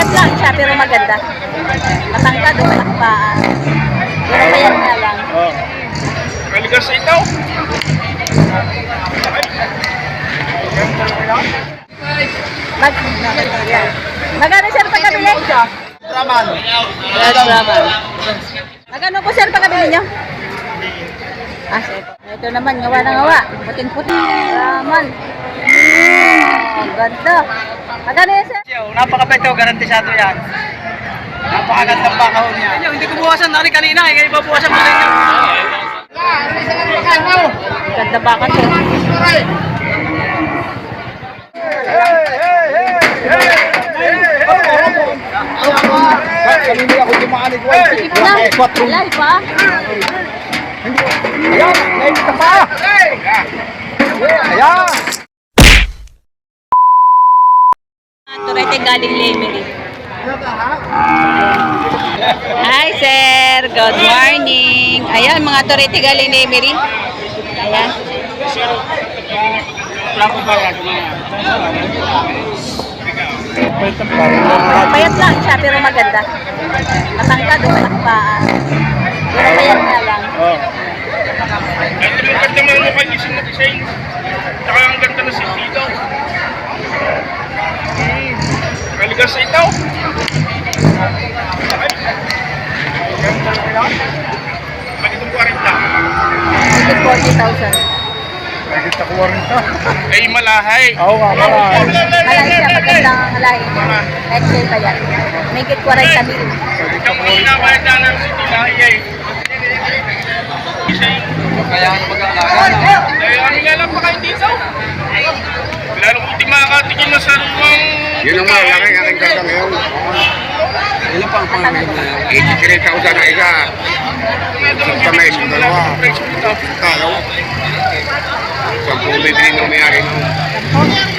Payat lang siya, pero maganda. Matangkad, malaki paa. Pero payat nga lang. Oh. Kaligas sa itaw. Mag, yan. Magkano sir pagkabili? Raman. Raman. Magkano po sir pagkabili nyo? Ah. Ito naman, ngawa na ngawa. Puting-puting. Raman. Ang ganda. Magkano yan sir? Napakabait ito, garantisado yan. Napakagandang bakaw niya. Hindi ko buwasan na rin kanina, eh. Kaya babuwasan mo rin yun. Ganda ba ka sir? Kanina ako dumaan ito. Na, live pa? Ayan, naibig ka pa. Ayan. Turete galing Lemery. Hi sir, good morning. Ayan mga Turete galing Lemery. Ayan. Payat lang siya pero maganda. Matangkad, malaki paa. Pero payat nga lang. Oh. Ang ganda mo yung mukha isang na design. Saka ang ganda na si Tito. Hmm. Kaligas sa itaw. Bakit itong 40? Higit 40,000. Bakit ako 40? Ay, malahay. Oo nga, malahay. Malaki siya, maganda ang halahin niya. Siya payat. May higit 40 mil. Ikaw mo pinapayag na ng si Tilahi ay. Kaya ang mag-aalaga na. Dahil ang ilalang pa kayo dito. Di makakatingin na sa lumang... Yun ang malaki ang aking ganda ngayon. Ilan pa ang pangangin na yun? 83,000 na isa. Sa may isang dalawa. Talo. Sa bumibili ng mayari no.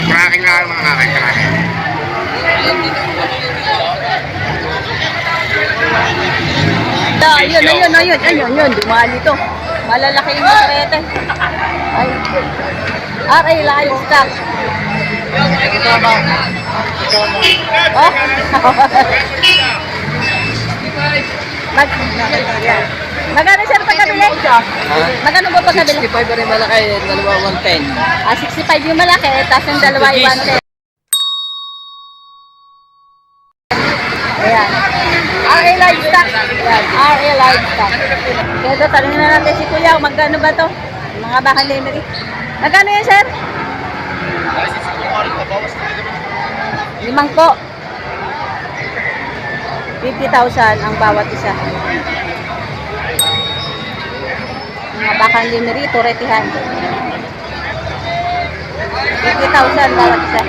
Maraming nga mga aking kalaki. Da, ayun, ayun, ayun, ayun, yun, dumali to. Malalaki yung matrete. Ay, RA Livestock. Oh. Mag, yan. Magkano sir pagkabili? Magkano ba pagkabili? 65 rin malaki, dalawa 110. Ah, 65 yung malaki, tapos yung dalawa yung 110. Ayan. RA Livestock. Ayan, RA Livestock. Kaya ito, tanongin na natin si Kuya, magkano ba to? Mga bakal lemery. Magkano yan, sir? Limang po. 50,000 ang bawat isa. Mga bakal lemery, turetihan. 50,000 bawat isa.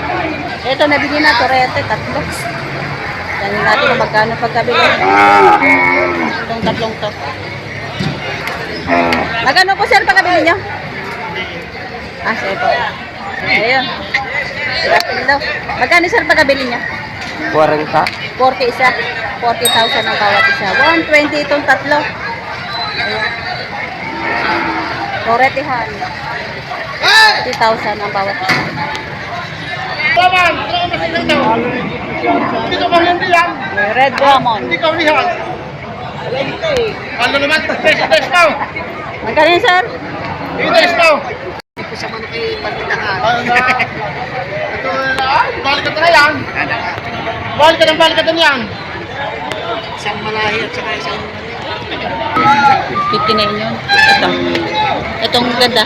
Ito, nabili na turete, tatlo. Tanong natin kung magkano pagkabili. Itong tatlong to. Magkano po sir pagkabili nyo? Ah, sige po. Ayun. Daw. Magkano sir pagkabili niya? 40? 40 isa. 40,000 ang bawat isa. 120 itong tatlo. Ayan. Toretihan. 50,000 ang bawat isa. Taman! Hindi ka mahindi yan. Red Drummond. Hindi ka ulihan. Ano naman? Test, test mo. Magkano sir? I-test mo. Ano na? Ito na. Ay, balik ka na yan. Balik ka ng balik ka na yan. Isang malahi at saka isang... 59 yun. Ito. Itong ganda.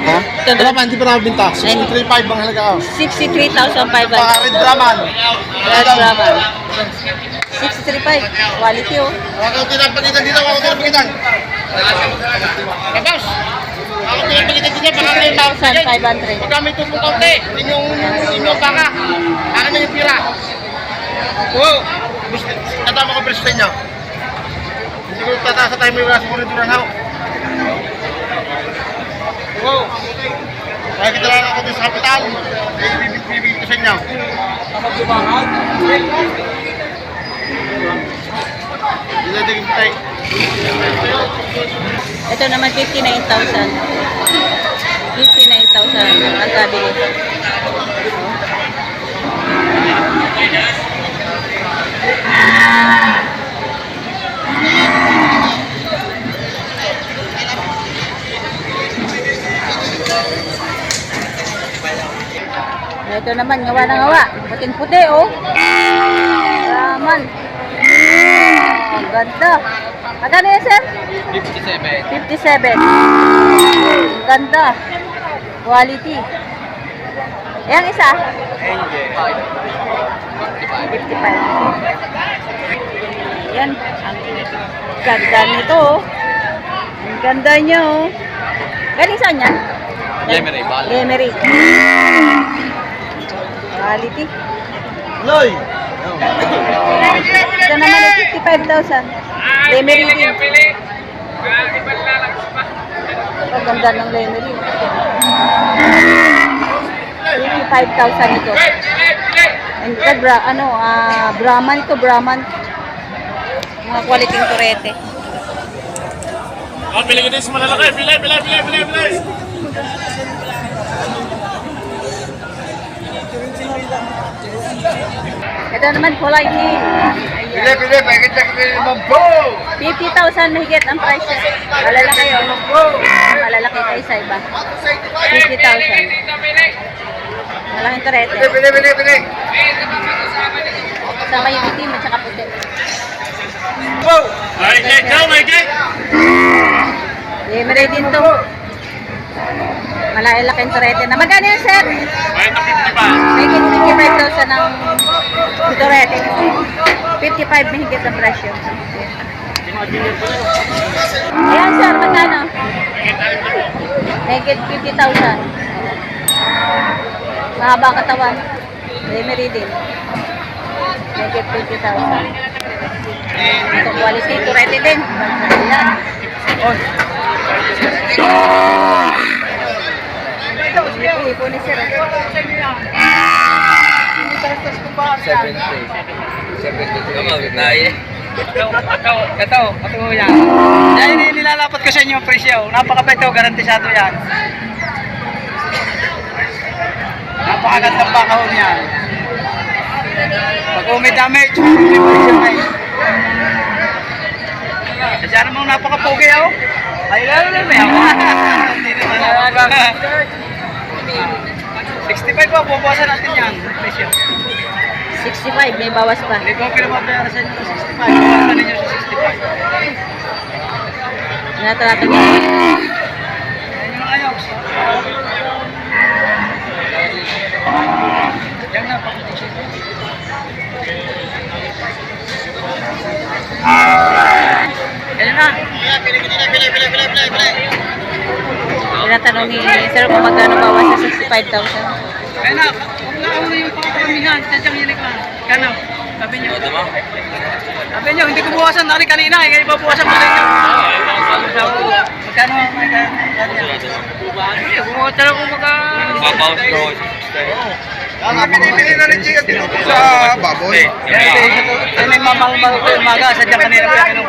Ha? Ito, pa, hindi pa nakabinta. 635 ang halaga ko. 63,500. Baka Red Draman. Red Dragon. 635. Quality oh. Wala kang tinapagitan dito, wala kang tinapagitan. Tapos, ako tinapagitan dito, baka may 63,500. Pagka may tupong kaunti, inyong, inyong baka, akin na yung pira. Wow! Katama ko presto sa inyo. Hindi ko tataas sa tayo may wala sa mga durang hao. Wow! Kaya kita lang ako dito sa kapital, eh, bibig ko sa inyo. Hindi na digin tayo. Ito naman 59,000. 59,000 ang gabi nito. Ito naman, ngawa na ngawa. Puting puti, oh. Laman. Laman ang ganda. Magkano yan, sir? 57. 57. Ang ganda. Quality. Yang isa? Angel. 55. Yan. Ang ganda nito, oh. Ang ganda niya, oh. Galing saan yan? Lemery, Bali. Lemery. Quality. Loy! Ito naman ay 55,000. Lemery din. Ang ganda ng Lemery. 55,000 ito. And ito, bra, ano, ah, Brahman ito, Brahman. Mga quality ng turete. Ah, pili ka din sa malalaki. Pili, pili, pili, pili, pili. Ito naman, kulay ni. Pili, Ayan. pili, bakit ka kayo naman po? 50,000 mahigit ang price niya. Malalaki yun. Malalaki kayo sa iba. 50,000. Malaking turete. Pili, pili, pili, pili. Sama yung itim at saka puti. Ay, Jake, go, may Jake! Lemery din to. Malaki-laking turete na. Magkano yan, sir? Ay, na 50 ba? Mahigit 55,000 ang turete. 55 mahigit ang presyo. Ayan, sir. Magkano? Mahigit 50,000. Mahaba katawan. Lemery din. Mahigit 50,000. Ito quality, turete din. Ayan. Ipo ni sir. 70. 72. Tayo. Ito, ito, ito, ito yan. Yan yung nilalapat ko sa inyo ang presyo. Napakabait ito, garantisado yan. Napakagandang bakahon yan. Pag umi damage, may presyo na eh. Kasi ano mong napakapogi ako? Ay, lalo na may ako. Hindi naman 65 po, bubawasan natin yan. 65, may bawas pa. Hindi ko pinapabayaran sa inyo ng 65. Bawasan ninyo sa 65. Natrato niyo. Yan yung ayaw. Yan na, pakitin siya. Yan na. Pili, pili, pili, pili, pili, pili. Tinatanong ni Sir kung magkano ba 5,000. Kaya na, kung nauna yung pangkakamihan, sadyang hilik lang. Kano? Sabi niyo. Sabi niyo, hindi ko buwasan na kanina, eh, ngayon ipabuwasan ko rin yun. Magkano ang magkano? Hindi, bumuha talaga kung Ang na rin siya tinutok sa baboy. Ay, may mamalmal ko yung maga. Kanina ko yung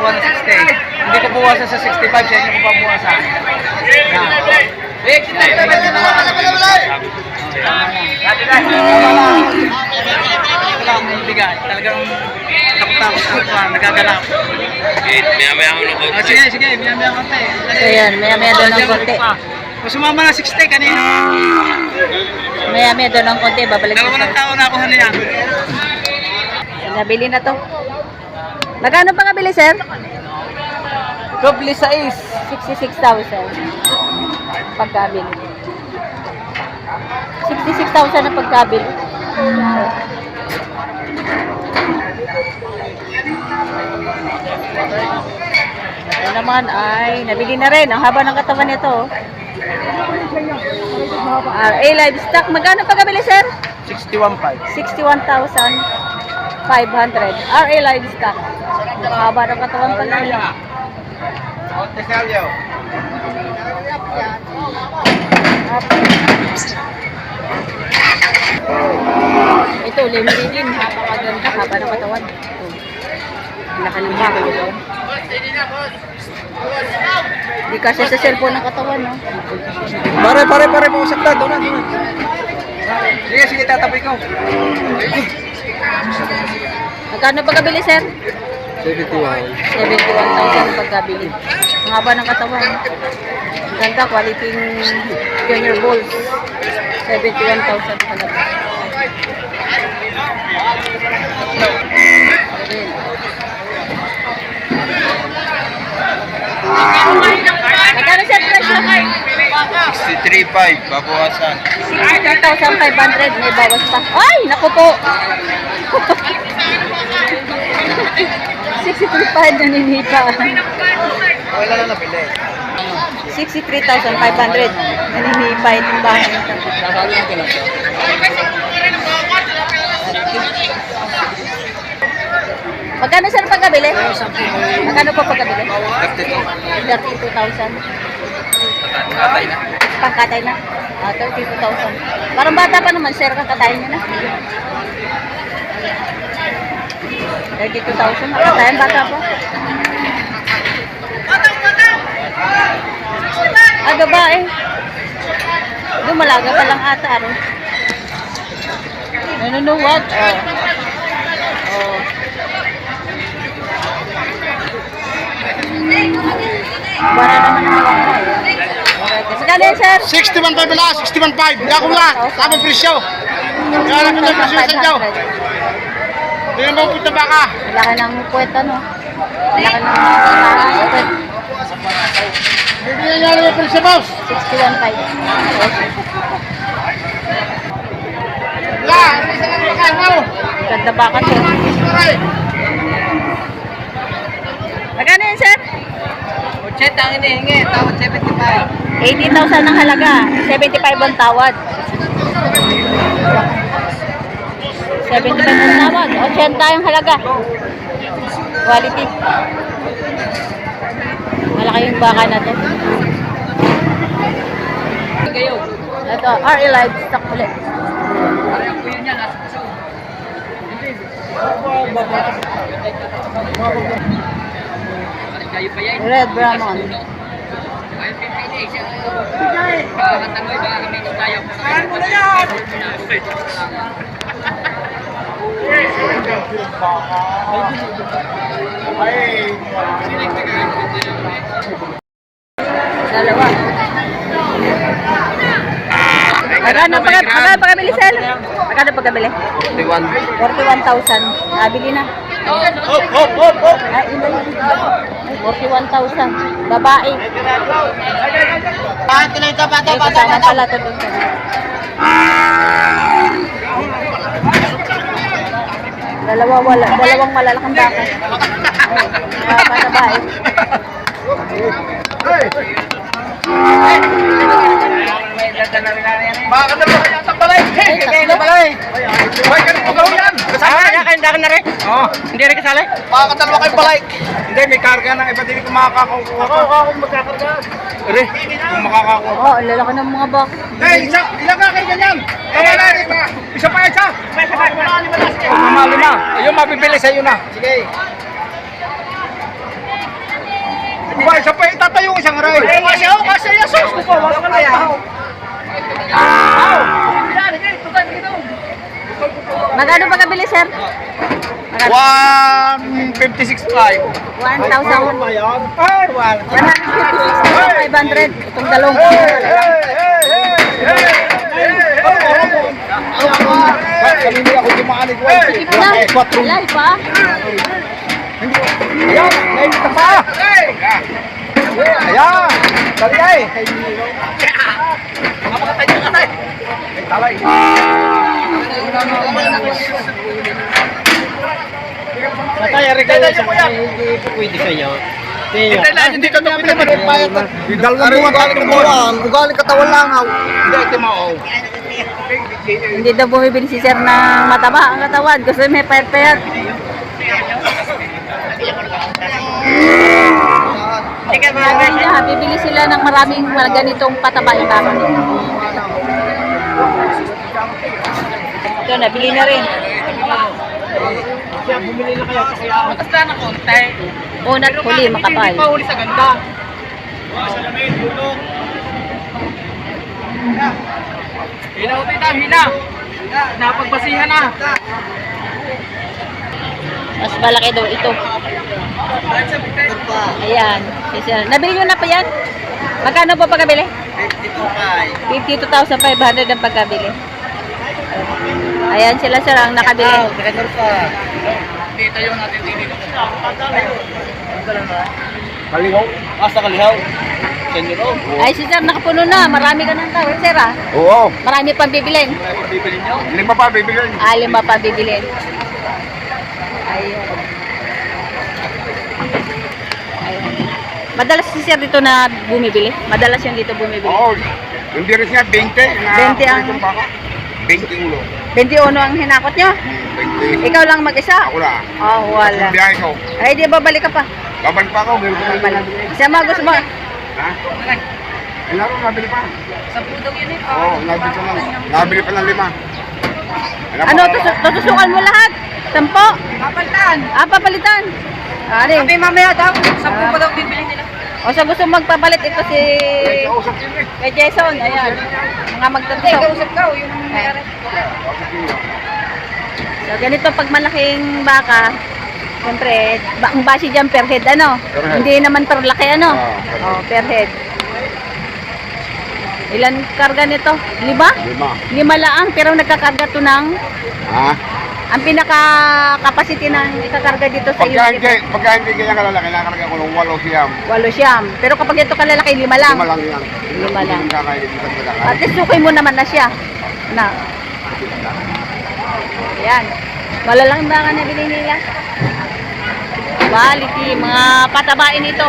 Hindi ko buwasan sa 65, siya hindi ko pa buwasan. Yeah. Eh, bigay. Talagang takot-takot ako pa, nagagalap. Maya-maya ako na Ah, sige, sige, miyamaya ka pa eh. So yan, maya-maya doon ng konti. Kung sumama na 60 kanina, Maya-maya doon ng konti, babalik dalawa na ng sir. tao na ako na yan. Nabili na to. Magkano pa kabili sir? Doble size. 66,000. Pagkabili. 66,000 na pagkabili. Ito naman ay nabili na rin. Ang haba ng katawan nito. RA Livestock. Magkano pagkabili sir? 61.5. 61,500. RA Livestock. Ang haba ng katawan pala. Ito, din. Napakaganda. Haba ng katawan. Ito. Ang laki ng baka nito. Hindi kasi sa cellphone ng katawan, no? Pare, pare, pare, mausap na. Doon na, doon na. Sige, sige, tataboy ko. Magkano pagkabili, sir? 71. 71,000 pagkabili. Ang haba ng katawan. Ganda, quality junior balls. 71,000 halaga. Magkano siya presyo? 63.5, babawasan. 63,500, may bawas pa. Ay, naku po! 63,500 naninipa. Wala na nabili. 63,500 naninipa itong bahay nito. Sasali natin lang. Magkano sir pagkabili? Magkano po pagkabili? 32. 32,000. Katay na. Pangkatay na? Ah, 32,000. Parang bata pa naman, sir, kakatayin niyo na. 32,000, kakatayin, bata pa. Ah, babae. Dumalaga pa lang ata, ano? Nanunuwag, oh. Oh. Bara naman ang mga Alright. Magkano yan, sir? 61.5 na, 61.5. Hindi ako lang. Tama presyo. Kaya lang kita presyo sa inyo. 500. Hindi naman puta baka. Laki ng puwet, ano? Laki ng puwet. Bibigyan niya lang yung presyo, boss. 61.5. La, isa lang baka, no? Ganda baka, sir. Aray. Magkano yan, sir? 80 ang hinihingi, tawad 75. 80,000 ang halaga. 75 ang tawad. 75 ang tawad. 80 ang halaga. Quality. Malaki yung baka na to. Ito, RE ulit. Kayo pa yan. Red Brahman. Tayo. Saan mo na yan? Dalawa. Magkano pag magkano pagkabili sir? Magkano pagkabili? 41. 41,000. Nabili na. Hop, hop, hop, hop. Ay. Ay, 41,000. Babae. Bakit na ito, bata, Ay, kasama pala to doon. Dalawa wala, dalawang malalaking baka. Ay, mga babae. Baka dalawa kaya sa balay. Ay, tatlo. Hoy, ganito gawin yan. Kasama yan. Kaya kayo na rin? Oo. Hindi rin kasali? Baka dalawa kayo balay. Hindi, may karga ng iba din kung makakakuha ka. Ako, ako magkakarga. Ere, kung makakakuha. Oh, ang lalaki ng mga baka. Hey, isa, ilang ka kayo ganyan? Tama na, isa. Isa pa, isa. Tama, lima. Ayun, mabibili sa iyo na. Sige. Ba, isa pa, itatayo isang aray. Eh, kasi ako, kasi sus ko po. Wala ka na. Magkano pagkabili sir? Magkano? 156.5. 1,000. Ay, wala. 156,500. Itong dalawang. Kanina ako dumaan ito. Sige pa na. Live pa. Ayan, ka pa. Ayan, dali ay. Kapakatay niya katay. Ay. Natay, regalo sa mga hindi po pwede sa inyo. Hindi na, hindi ka tapos naman. Dalawang katawan lang. Hindi, ito mo. Hindi daw bumibili si sir ng mataba ang katawan. Gusto may payat-payat. Sabi niya, bibili sila ng maraming mga ganitong pataba yung baka. Ito, nabili na rin. Basta na konti. Una at huli, makapal. Hindi pa huli sa ganda. Hina ko tita, hina. Napagbasihan na. Mas malaki daw ito. Ayan. si sir. Nabili nyo na pa yan? Magkano po pagkabili? 52,500 ang pagkabili. Ayan sila sir ang nakabili. Dito yung natin dito. Kaligaw. Ah, sa Kalihaw. Ay, si sir, nakapuno na. Marami ka ng tao, sir, ah. Oo. Marami pang bibilin. May pabibili nyo. Lima pa, bibigyan. Ah, lima pa bibilin. Ayun. Madalas si sir dito na bumibili? Madalas yung dito bumibili? Oo. Yung diris niya, 20. Na 20 ang- itong baka. 20 ulo. 21 ang hinakot nyo? 20. Ikaw lang mag-isa? Ako na. Oh, wala. Yung biyahe ko. Ay, di babalik ka pa. Babalik pa ako. Meron ko Babalik. na Siya mga gusto mo. Ha? Eh, laro, nabili pa. Eh. Oo, nabili pa lang. Nabili pa ng lima. Ano, tus- tutusukan mo lahat? Sampo? Papalitan. Ah, papalitan. Ari. Sabi mamaya daw, sampu pa daw bibili nila. O sa gusto magpapalit ito si eh. kay Jason, ayan. Mga magtatlo. Kausap ka, yung Kausap yun eh. So ganito pag malaking baka, siyempre, ba ang base dyan per head, ano? Per head. Hindi naman per laki, ano? Ah, per head. oh, per head. Ilan karga nito? Lima? Lima. Lima lang, pero nagkakarga to ng, Ha? Ang pinaka-capacity ng ikakarga dito sa Pagka hindi, pagka hindi ganyan kalalaki, nakarga ko ng walo siyam. Walo siyam. Pero kapag ito kalalaki, lima lang. Lima lang yan. Lima lang. Hindi kakainin sa talaga. At least sukoy mo naman na siya. Na. Ayan. Malalang baka na bilhin nila. Quality, mga patabain ito.